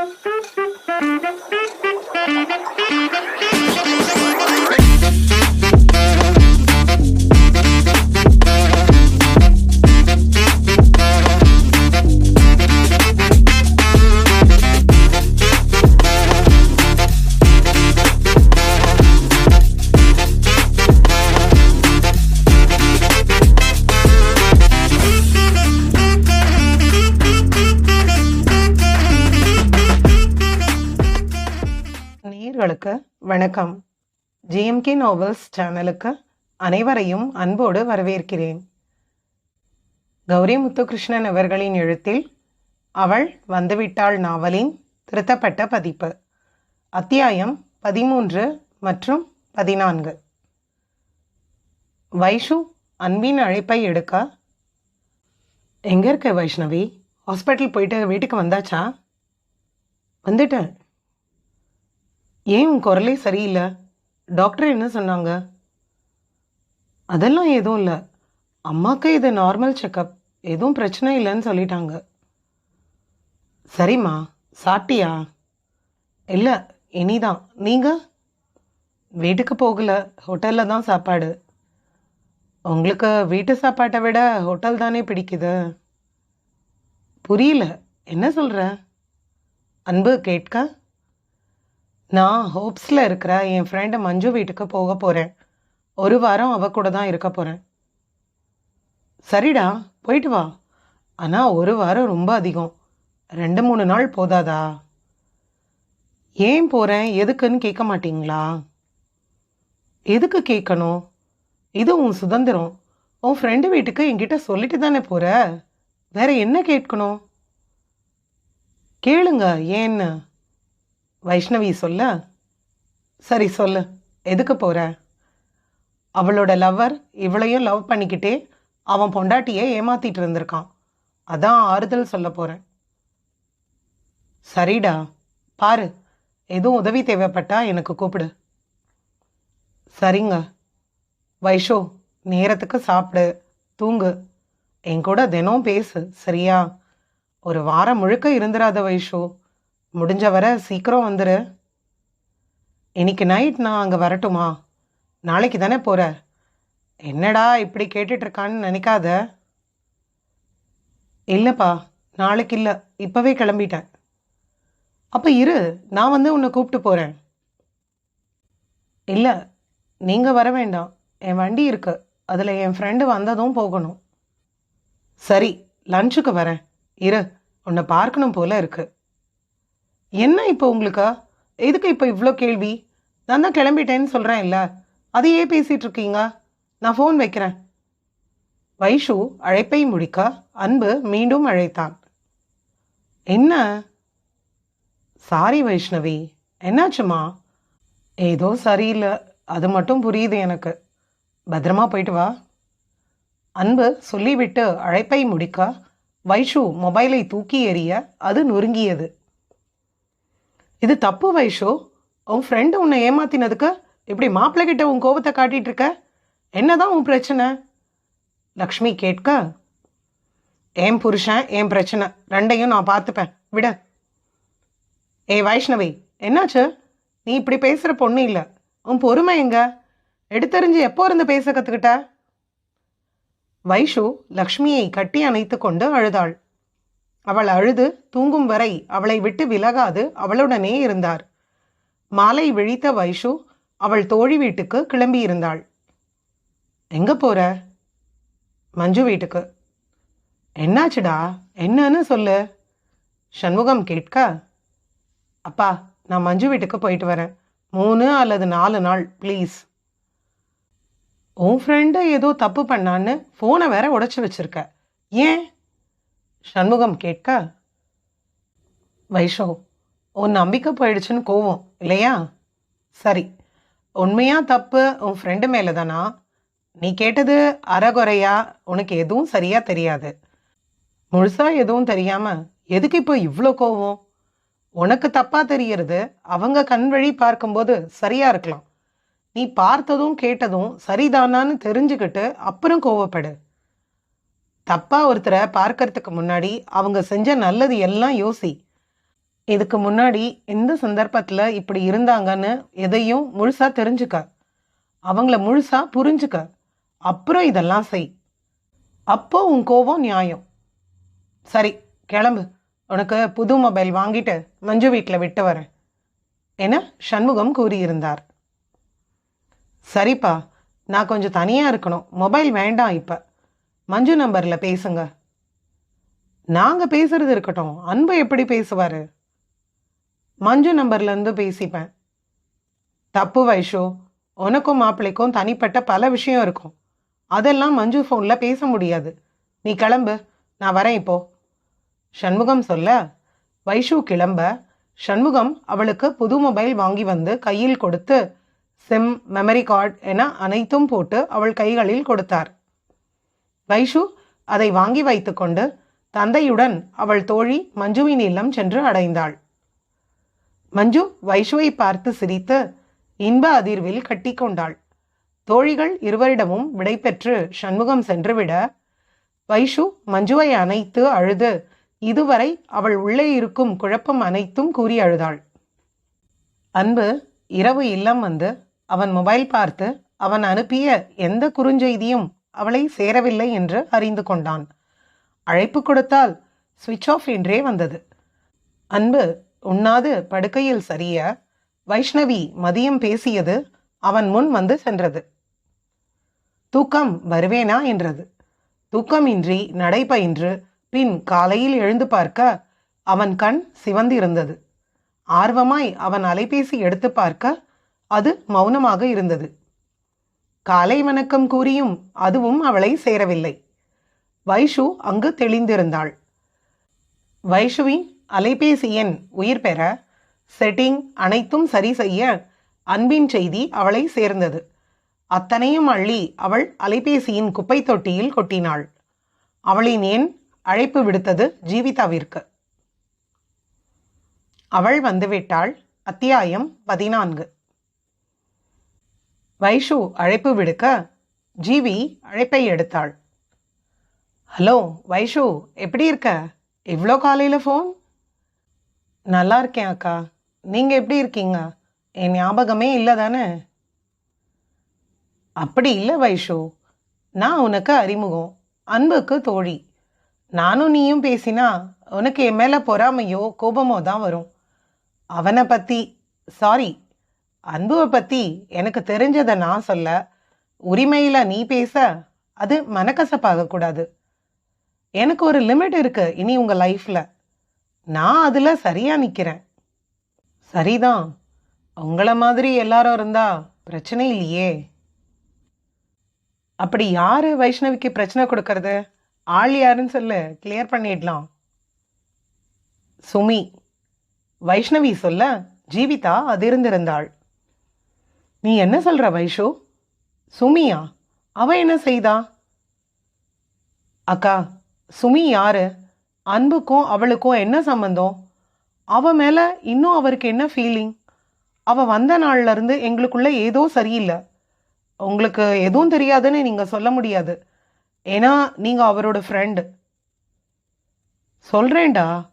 Thank you. நேயர்களுக்கு வணக்கம். GMK novels சேனலுக்கு அனைவரையும் அன்போடு வரவேற்கிறேன். கௌரி முத்துகிருஷ்ணன் அவர்களின் எழுத்தில் அவள் வந்துவிட்டாள் நாவலின் திருத்தப்பட்ட பதிப்பு அத்தியாயம் பதிமூன்று மற்றும் பதினான்கு. வைஷு அன்பின் அழைப்பை எடுக்க எங்கே இருக்க வைஷ்ணவி? ஹாஸ்பிட்டல் போயிட்டு வீட்டுக்கு வந்தாச்சா? வந்துட்டேன். ஏன் உன் குரலே சரியில்லை? டாக்டர் என்ன சொன்னாங்க? அதெல்லாம் எதுவும் இல்லை. அம்மாவுக்கு இது நார்மல் செக்கப். எதுவும் பிரச்சனை இல்லைன்னு சொல்லிட்டாங்க. சரிம்மா சாப்பிட்டியா? இல்லை இனிதான். நீங்கள் வீட்டுக்கு போகலை. ஹோட்டலில் தான் சாப்பாடு. உங்களுக்கு வீட்டு சாப்பாட்டை விட ஹோட்டல் தானே பிடிக்குது? புரியல. என்ன சொல்கிற அன்பு கேட்க? நான் ஹோப்ஸில் இருக்கிற என் ஃப்ரெண்டு மஞ்சு வீட்டுக்கு போக போகிறேன் ஒரு வாரம் அவ கூட தான் இருக்க போகிறேன் சரிடா போயிட்டு வா. ஆனால் ஒரு வாரம் ரொம்ப அதிகம். ரெண்டு மூணு நாள் போதாதா? ஏன் போகிறேன் எதுக்குன்னு கேட்க மாட்டிங்களா? எதுக்கு கேட்கணும்? இது உன் சுதந்திரம். உன் ஃப்ரெண்டு வீட்டுக்கு என்கிட்ட சொல்லிட்டு தானே போகிற வேற என்ன கேட்கணும்? கேளுங்க ஏன்னு? வைஷ்ணவி சொல்ல சரி சொல்லு எதுக்கு போகிற அவளோட லவ்வர் இவளையும் லவ் பண்ணிக்கிட்டே அவன் பொண்டாட்டியை ஏமாத்திட்டு இருந்திருக்கான். அதான் ஆறுதல் சொல்ல போகிறேன் சரிடா பாரு எதுவும் உதவி தேவைப்பட்டா எனக்கு கூப்பிடு. சரிங்க வைஷோ நேரத்துக்கு சாப்பிடு தூங்கு. என் கூட தினம் பேசு சரியா? ஒரு வாரம் முழுக்க இருந்துராத வைஷோ முடிஞ்ச வர சீக்கிரம் வந்துரு. இன்னைக்கு நைட் நான் அங்கே வரட்டுமா? நாளைக்கு தானே போகிற என்னடா இப்படி கேட்டுட்ருக்கான்னு நினைக்காத. இல்லைப்பா நாளைக்கு இல்லை. இப்போவே கிளம்பிட்டேன். அப்போ இரு நான் வந்து உன்னை கூப்பிட்டு போகிறேன் இல்லை நீங்கள் வர வேண்டாம். என் வண்டி இருக்கு. அதில் என் ஃப்ரெண்டு வந்ததும் போகணும். சரி லஞ்சுக்கு வரேன். இரு உன்னை பார்க்கணும் போல இருக்குது என்ன இப்போ உங்களுக்கு? எதுக்கு இப்போ இவ்வளோ கேள்வி? நான் தான் கிளம்பிட்டேன்னு சொல்கிறேன் இல்லை அதையே பேசிகிட்டு இருக்கீங்க. நான் ஃபோன் வைக்கிறேன். வைஷு அழைப்பை முடிக்க அன்பு மீண்டும் அழைத்தான். என்ன? சாரி வைஷ்ணவி. என்னாச்சுமா? ஏதோ சரியில்லை. அது மட்டும் புரியுது எனக்கு. பத்திரமா போயிட்டு வா. அன்பு சொல்லிவிட்டு அழைப்பை முடிக்க வைஷு மொபைலை தூக்கி எறிய அது நொறுங்கியது. இது தப்பு வைஷு. உன் ஃப்ரெண்டு உன்னை ஏமாத்தினதுக்கு இப்படி மாப்பிள்ளை கிட்ட உன் கோபத்தை காட்டிகிட்டு இருக்க? என்னதான் உன் பிரச்சனை? லக்ஷ்மி கேட்க என் புருஷன் என் பிரச்சனை? ரெண்டையும் நான் பார்த்துப்பேன். விட. ஏ வைஷ்ணவி என்னாச்சு? நீ இப்படி பேசுகிற பொண்ணு இல்லை. உன் பொறுமை எங்க? எடுத்தறிஞ்சு எப்போ இருந்து பேச கற்றுக்கிட்ட வைஷு லக்ஷ்மியை கட்டி அணைத்து கொண்டு அழுதாள். அவள் அழுது தூங்கும் வரை அவளை விட்டு விலகாது அவளுடனே இருந்தார். மாலை விழித்த வைஷு அவள் தோழி வீட்டுக்கு கிளம்பியிருந்தாள். எங்க போற? மஞ்சு வீட்டுக்கு. என்னாச்சுடா? என்னன்னு சொல்லு. சண்முகம் கேட்க அப்பா நான் மஞ்சு வீட்டுக்கு போயிட்டு வரேன். மூணு அல்லது நாலு நாள் ப்ளீஸ். உன் ஃப்ரெண்டு ஏதோ தப்பு பண்ணான்னு ஃபோனை வேற உடச்சி வச்சிருக்க. ஏன்? சண்முகம் கேட்க வைஷோ உன் நம்பிக்கை போயிடுச்சுன்னு கோவம் இல்லையா? சரி உண்மையாக தப்பு உன் ஃப்ரெண்டு மேலே தானா நீ கேட்டது அறகுறையா? உனக்கு எதுவும் சரியாக தெரியாது. முழுசாக எதுவும் தெரியாமல் எதுக்கு இப்போ இவ்வளோ கோவம்? உனக்கு தப்பாக தெரிகிறது அவங்க கண் வழி பார்க்கும்போது சரியாக இருக்கலாம். நீ பார்த்ததும் கேட்டதும் சரிதானான்னு தெரிஞ்சுக்கிட்டு அப்புறம் கோவப்படு. தப்பாக ஒருத்தரை பார்க்கறதுக்கு முன்னாடி அவங்க செஞ்ச நல்லது எல்லாம் யோசி. இதுக்கு முன்னாடி எந்த சந்தர்ப்பத்தில் இப்படி இருந்தாங்கன்னு எதையும் முழுசாக தெரிஞ்சுக்க. அவங்கள முழுசாக புரிஞ்சுக்க. அப்புறம் இதெல்லாம் செய். அப்போ உன் கோபம் நியாயம். சரி கிளம்பு. உனக்கு புது மொபைல் வாங்கிட்டு மஞ்சு வீட்டில் விட்டு வரேன். என சண்முகம் கூறியிருந்தார். சரிப்பா நான் கொஞ்சம் தனியாக இருக்கணும். மொபைல் வேண்டாம் இப்போ. மஞ்சு நம்பரில் பேசுங்க. நாங்கள் பேசுறது இருக்கட்டும். அன்பு எப்படி பேசுவார்? மஞ்சு நம்பர்லேருந்து பேசிப்பேன். தப்பு வைஷோ உனக்கும் மாப்பிள்ளைக்கும் தனிப்பட்ட பல விஷயம் இருக்கும். அதெல்லாம் மஞ்சு ஃபோனில் பேச முடியாது. நீ கிளம்பு. நான் வரேன் இப்போ. சண்முகம் சொல்ல வைஷு கிளம்ப சண்முகம் அவளுக்கு புது மொபைல் வாங்கி வந்து கையில் கொடுத்து சிம் மெமரி கார்டு என அனைத்தும் போட்டு அவள் கைகளில் கொடுத்தார். வைஷு அதை வாங்கி வைத்துக்கொண்டு தந்தையுடன் அவள் தோழி மஞ்சுவின் இல்லம் சென்று அடைந்தாள். மஞ்சு வைஷுவை பார்த்து சிரித்து இன்ப அதிர்வில் கட்டிக்கொண்டாள் தோழிகள் இருவரிடமும் விடைபெற்று சண்முகம் சென்றுவிட வைஷு மஞ்சுவை அணைத்து அழுது இதுவரை அவள் உள்ளே இருக்கும் குழப்பம் அனைத்தும் கூறி அழுதாள். அன்பு இரவு இல்லம் வந்து அவன் மொபைல் பார்த்து அவன் அனுப்பிய எந்த குறுஞ்செய்தியும் அவளை சேரவில்லை என்று அறிந்து கொண்டான். அழைப்பு கொடுத்தால் சுவிட்ச் ஆஃப் என்றே வந்தது. அன்பு உண்ணாது படுக்கையில் சரிய. வைஷ்ணவி மதியம் பேசியது அவன் முன் வந்து சென்றது. தூக்கம் வருவேனா என்றது. தூக்கமின்றி நடைபயின்று பின் காலையில் எழுந்து பார்க்க அவன் கண் சிவந்திருந்தது. ஆர்வமாய் அவன் அலைபேசி எடுத்து பார்க்க அது மௌனமாக இருந்தது. காலை வணக்கம் கூறியும் அதுவும் அவளை சேரவில்லை. வைஷு அங்கு தெளிந்திருந்தாள். வைஷுவின் அலைபேசி எண் உயிர் பெற செட்டிங் அனைத்தும் சரி செய்ய அன்பின் செய்தி அவளை சேர்ந்தது. அத்தனையும் அள்ளி அவள் அலைபேசியின் குப்பை தொட்டியில் கொட்டினாள். அவளின் எண் அழைப்பு விடுத்தது ஜீவிதாவிற்கு. அவள் வந்துவிட்டாள். அத்தியாயம் பதினான்கு. வைஷு அழைப்பு விடுக்க ஜீவி அழைப்பை எடுத்தாள். ஹலோ வைஷு எப்படி இருக்க? இவ்வளோ காலையில் ஃபோன் நல்லா இருக்கேன் அக்கா. நீங்கள் எப்படி இருக்கீங்க? என் ஞாபகமே இல்லை தானே? அப்படி இல்லை வைஷு. நான் உனக்கு அறிமுகம். அன்புக்கு தோழி. நானும் நீயும் பேசினா உனக்கு என் மேலே பொறாமையோ கோபமோ தான் வரும். அவனை பற்றி சாரி அன்புவை பற்றி எனக்கு தெரிஞ்சதை நான் சொல்ல உரிமையில் நீ பேச அது மனக்கசப்பாகக்கூடாது. எனக்கு ஒரு லிமிட் இருக்கு இனி உங்கள் லைஃப்பில் நான் அதில் சரியாக நிற்கிறேன் சரிதான். உங்கள மாதிரி எல்லாரும் இருந்தா பிரச்சனை இல்லையே. அப்படி யார் வைஷ்ணவிக்கு பிரச்சனை கொடுக்கறது? ஆள் யாருன்னு சொல்லு கிளியர் பண்ணிடலாம். சுமி வைஷ்ணவி சொல்ல ஜீவிதா அதிர்ந்திருந்தாள். நீ என்ன சொல்ற வைஷு? சுமியா அவ என்ன செய்தா? அக்கா சுமி யாரு? அன்புக்கும் அவளுக்கும் என்ன சம்பந்தம்? அவ மேல இன்னும் அவருக்கு என்ன ஃபீலிங் அவ வந்த நாள்ல இருந்து எங்களுக்குள்ள ஏதோ சரியில்லை. உங்களுக்கு எதுவும் தெரியாதுன்னு நீங்க சொல்ல முடியாது. ஏன்னா நீங்க அவரோட ஃப்ரெண்டு சொல்றேன்டா.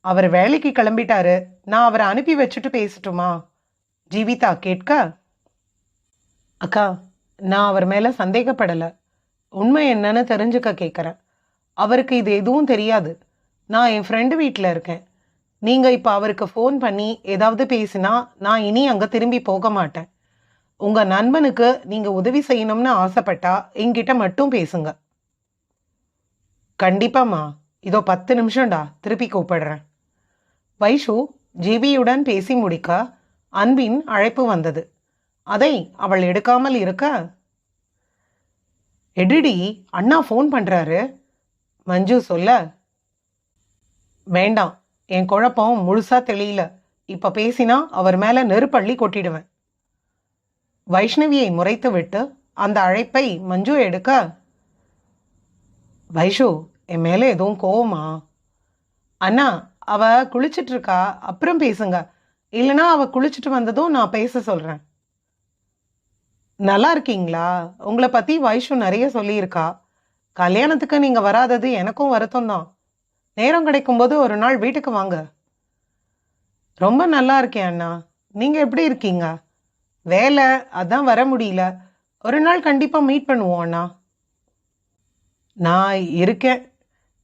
அவர் வேலைக்கு கிளம்பிட்டாரு. நான் அவரை அனுப்பி வச்சுட்டு பேசட்டுமா? ஜீவிதா கேட்க? அக்கா நான் அவர் மேலே சந்தேகப்படலை. உண்மை என்னன்னு தெரிஞ்சுக்க கேட்குறேன் அவருக்கு இது எதுவும் தெரியாது. நான் என் ஃப்ரெண்டு வீட்டில் இருக்கேன். நீங்கள் இப்போ அவருக்கு ஃபோன் பண்ணி ஏதாவது பேசினா நான் இனி அங்கே திரும்பி போக மாட்டேன். உங்கள் நண்பனுக்கு நீங்கள் உதவி செய்யணும்னு ஆசைப்பட்டா என்கிட்ட மட்டும் பேசுங்க. கண்டிப்பாம்மா. இதோ பத்து நிமிஷம்டா. திருப்பி கூப்பிடுறேன். வைஷு ஜிபியுடன் பேசி முடிக்க அன்பின் அழைப்பு வந்தது. அதை அவள் எடுக்காமல் இருக்க? எடிடி அண்ணா ஃபோன் பண்ணுறாரு மஞ்சு சொல்ல வேண்டாம் என் குழப்பம் முழுசாக தெளியல. இப்போ பேசினா அவர் மேலே நெருப்பள்ளி கொட்டிடுவேன். வைஷ்ணவியை முறைத்து விட்டு அந்த அழைப்பை மஞ்சு எடுக்க வைஷு என் மேலே எதுவும் கோவமா? அண்ணா அவ குளிச்சிட்ருக்கா அப்புறம் பேசுங்க. இல்லைன்னா அவ குளிச்சுட்டு வந்ததும் நான் பேச சொல்கிறேன் நல்லா இருக்கீங்களா? உங்களை பற்றி வைஷு நிறைய சொல்லியிருக்கா. கல்யாணத்துக்கு நீங்கள் வராதது எனக்கும் வருத்தம் தான் நேரம் கிடைக்கும்போது ஒரு நாள் வீட்டுக்கு வாங்க. ரொம்ப நல்லா இருக்கேன் அண்ணா. நீங்கள் எப்படி இருக்கீங்க? வேலை அதான் வர முடியல. ஒரு நாள் கண்டிப்பாக மீட் பண்ணுவோம் அண்ணா. நான் இருக்கேன்.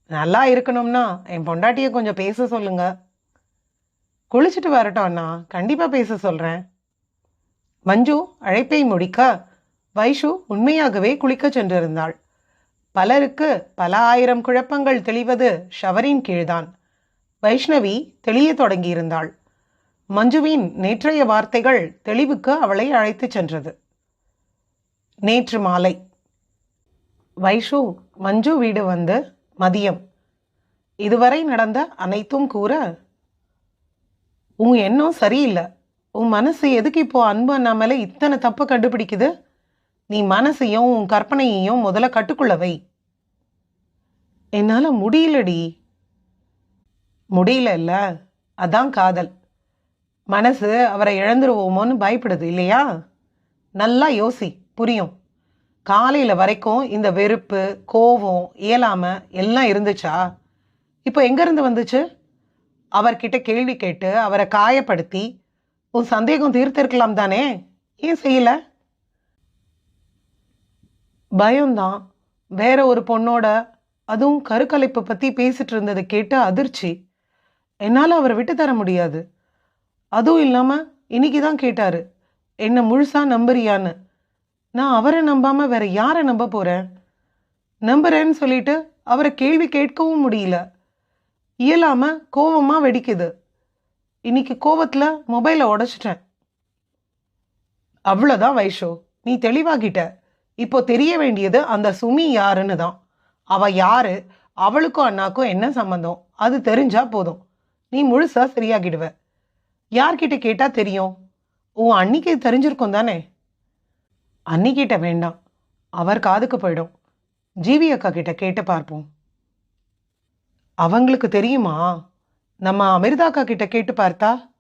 நல்லா இருக்கணும்னா என் பொண்டாட்டியை கொஞ்சம் பேச சொல்லுங்க. குளிச்சுட்டு வரட்டும் அண்ணா. கண்டிப்பாக பேச சொல்கிறேன் மஞ்சு அழைப்பை முடிக்க வைஷு உண்மையாகவே குளிக்கச் சென்றிருந்தாள். பலருக்கு பல ஆயிரம் குழப்பங்கள் தெளிவது ஷவரின் கீழ்தான். வைஷ்ணவி தெளியத் தொடங்கியிருந்தாள். மஞ்சுவின் நேற்றைய வார்த்தைகள் தெளிவுக்கு அவளை அழைத்துச் சென்றது. நேற்று மாலை. வைஷு மஞ்சு வீடு வந்து மதியம். இதுவரை நடந்த அனைத்தும் கூற உன் எண்ணம் சரியில்லை. உன் மனசு எதுக்கு இப்போ அன்பு அண்ணா இத்தனை தப்பு கண்டுபிடிக்குது? நீ மனசையும் உன் கற்பனையையும் முதல்ல கட்டுக்குள்ள வை. என்னால் முடியலடி. முடியல இல்லை? அதான் காதல். மனசு அவரை இழந்துருவோமோன்னு பயப்படுது இல்லையா? நல்லா யோசி புரியும். காலையில் வரைக்கும் இந்த வெறுப்பு கோபம் இயலாமை எல்லாம் இருந்துச்சா? இப்போ எங்கேருந்து வந்துச்சு? அவர்கிட்ட கேள்வி கேட்டு அவரை காயப்படுத்தி உன் சந்தேகம் தீர்த்திருக்கலாம் தானே? ஏன் செய்யல? பயம்தான். வேற ஒரு பொண்ணோட அதுவும் கருக்கலைப்பை பற்றி பேசிட்டு இருந்ததை கேட்டு அதிர்ச்சி. என்னால் அவரை விட்டு தர முடியாது. அதுவும் இல்லாமல் இன்னைக்கு தான் கேட்டார் என்னை முழுசாக நம்புறியான்னு. நான் அவரை நம்பாமல் வேற யாரை நம்ப போகிறேன் நம்புறேன்னு சொல்லிட்டு அவரை கேள்வி கேட்கவும் முடியல. இயலாமல் கோவமாக வெடிக்குது. இன்னைக்கு கோவத்தில் மொபைலை உடைச்சிட்டேன். அவ்வளோதான் வைஷோ நீ தெளிவாகிட்ட. இப்போ தெரிய வேண்டியது அந்த சுமி யாருன்னு தான். அவள் யாரு அவளுக்கும் அண்ணாக்கும் என்ன சம்மந்தம் அது தெரிஞ்சா போதும். நீ முழுசா சரியாகிடுவ. யார்கிட்ட கேட்டால் தெரியும்? உன் அன்னிக்கு தெரிஞ்சிருக்கும் தானே? அன்னிக்கிட்ட வேண்டாம். அவர் காதுக்கு போயிடும். ஜீவி அக்கா கிட்ட கேட்டு பார்ப்போம். அவங்களுக்கு தெரியுமா? நம்ம அமிர்தா அக்கா கிட்ட கேட்டு பார்த்தா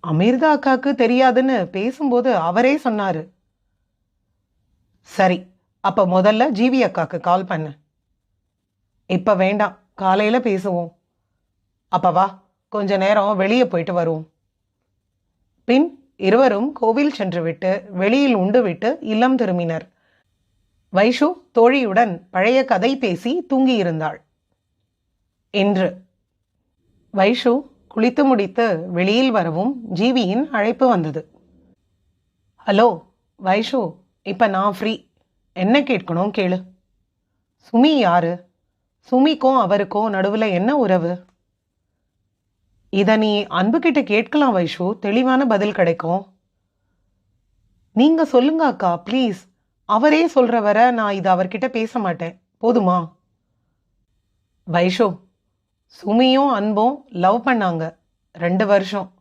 அமிர்தா அக்காக்கு தெரியாதுன்னு பேசும்போது அவரே சொன்னாரு. சரி அப்ப முதல்ல ஜீவி அக்காக்கு கால் பண்ணு. இப்ப வேண்டாம் காலையில பேசுவோம். அப்ப வா கொஞ்ச நேரம் வெளியே போயிட்டு வருவோம். பின் இருவரும் கோவில் சென்றுவிட்டு வெளியில் உண்டுவிட்டு இல்லம் திரும்பினர். வைஷு தோழியுடன் பழைய கதை பேசி தூங்கியிருந்தாள். என்று வைஷு குளித்து முடித்து வெளியில் வரவும் ஜீவியின் அழைப்பு வந்தது. ஹலோ வைஷு இப்போ நான் ஃப்ரீ என்ன கேட்கணும் கேளு. சுமி யாரு? சுமிக்கும் அவருக்கும் நடுவில் என்ன உறவு? இதை நீ அன்புகிட்ட கேட்கலாம் வைஷு தெளிவான பதில் கிடைக்கும். நீங்கள் சொல்லுங்க அக்கா ப்ளீஸ் அவரே சொல்கிற வர நான் இதை அவர்கிட்ட பேச மாட்டேன். போதுமா? வைஷு சுமியும் அன்பும் லவ் பண்ணாங்க. ரெண்டு வருஷம்.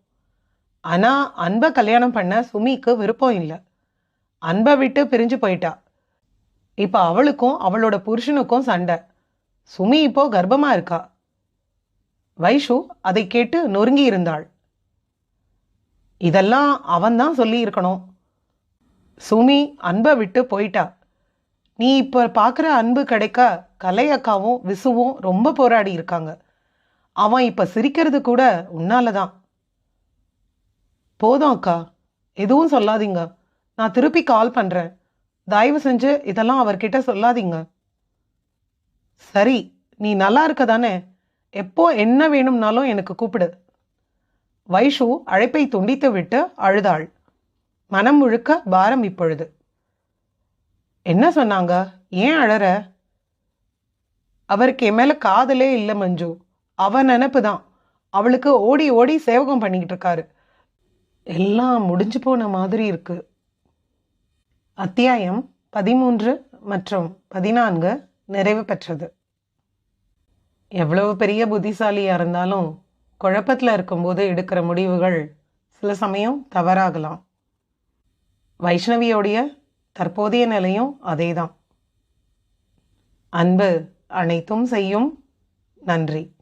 ஆனால் அன்பை கல்யாணம் பண்ண சுமிக்கு விருப்பம் இல்லை. அன்பை விட்டு பிரிஞ்சு போயிட்டா. இப்போ அவளுக்கும் அவளோட புருஷனுக்கும் சண்டை. சுமி இப்போ கர்ப்பமாக இருக்கா? வைஷு அதை கேட்டு நொறுங்கி இருந்தாள். இதெல்லாம் அவன்தான் சொல்லி இருக்கணும். சுமி அன்பை விட்டு போயிட்டா. நீ இப்போ பார்க்குற அன்பு கிடைக்க கலை அக்காவும் விசுவும் ரொம்ப போராடி இருக்காங்க. அவன் இப்போ சிரிக்கிறது கூட உன்னால தான் போதும் அக்கா. எதுவும் சொல்லாதீங்க. நான் திருப்பி கால் பண்ணுறேன் தயவு செஞ்சு இதெல்லாம் அவர்கிட்ட சொல்லாதீங்க. சரி நீ நல்லா இருக்க தானே? எப்போ என்ன வேணும்னாலும் எனக்கு கூப்பிடு. வைஷு அழைப்பை துண்டித்து விட்டு அழுதாள். மனம் முழுக்க பாரம் இப்பொழுது. என்ன சொன்னாங்க? ஏன் அழற? அவருக்கு என் மேலே காதலே இல்லை மஞ்சு. அவன் நினப்பு தான் அவளுக்கு ஓடி ஓடி சேவகம் பண்ணிக்கிட்டு இருக்காரு. எல்லாம் முடிஞ்சு போன மாதிரி இருக்கு. அத்தியாயம் பதிமூன்று மற்றும் பதினான்கு நிறைவு பெற்றது. எவ்வளவு பெரிய புத்திசாலியாக இருந்தாலும் குழப்பத்தில் இருக்கும்போது எடுக்கிற முடிவுகள் சில சமயம் தவறாகலாம். வைஷ்ணவியோடைய தற்போதைய நிலையும் அதேதான். அன்பு அனைத்தும் செய்யும். நன்றி.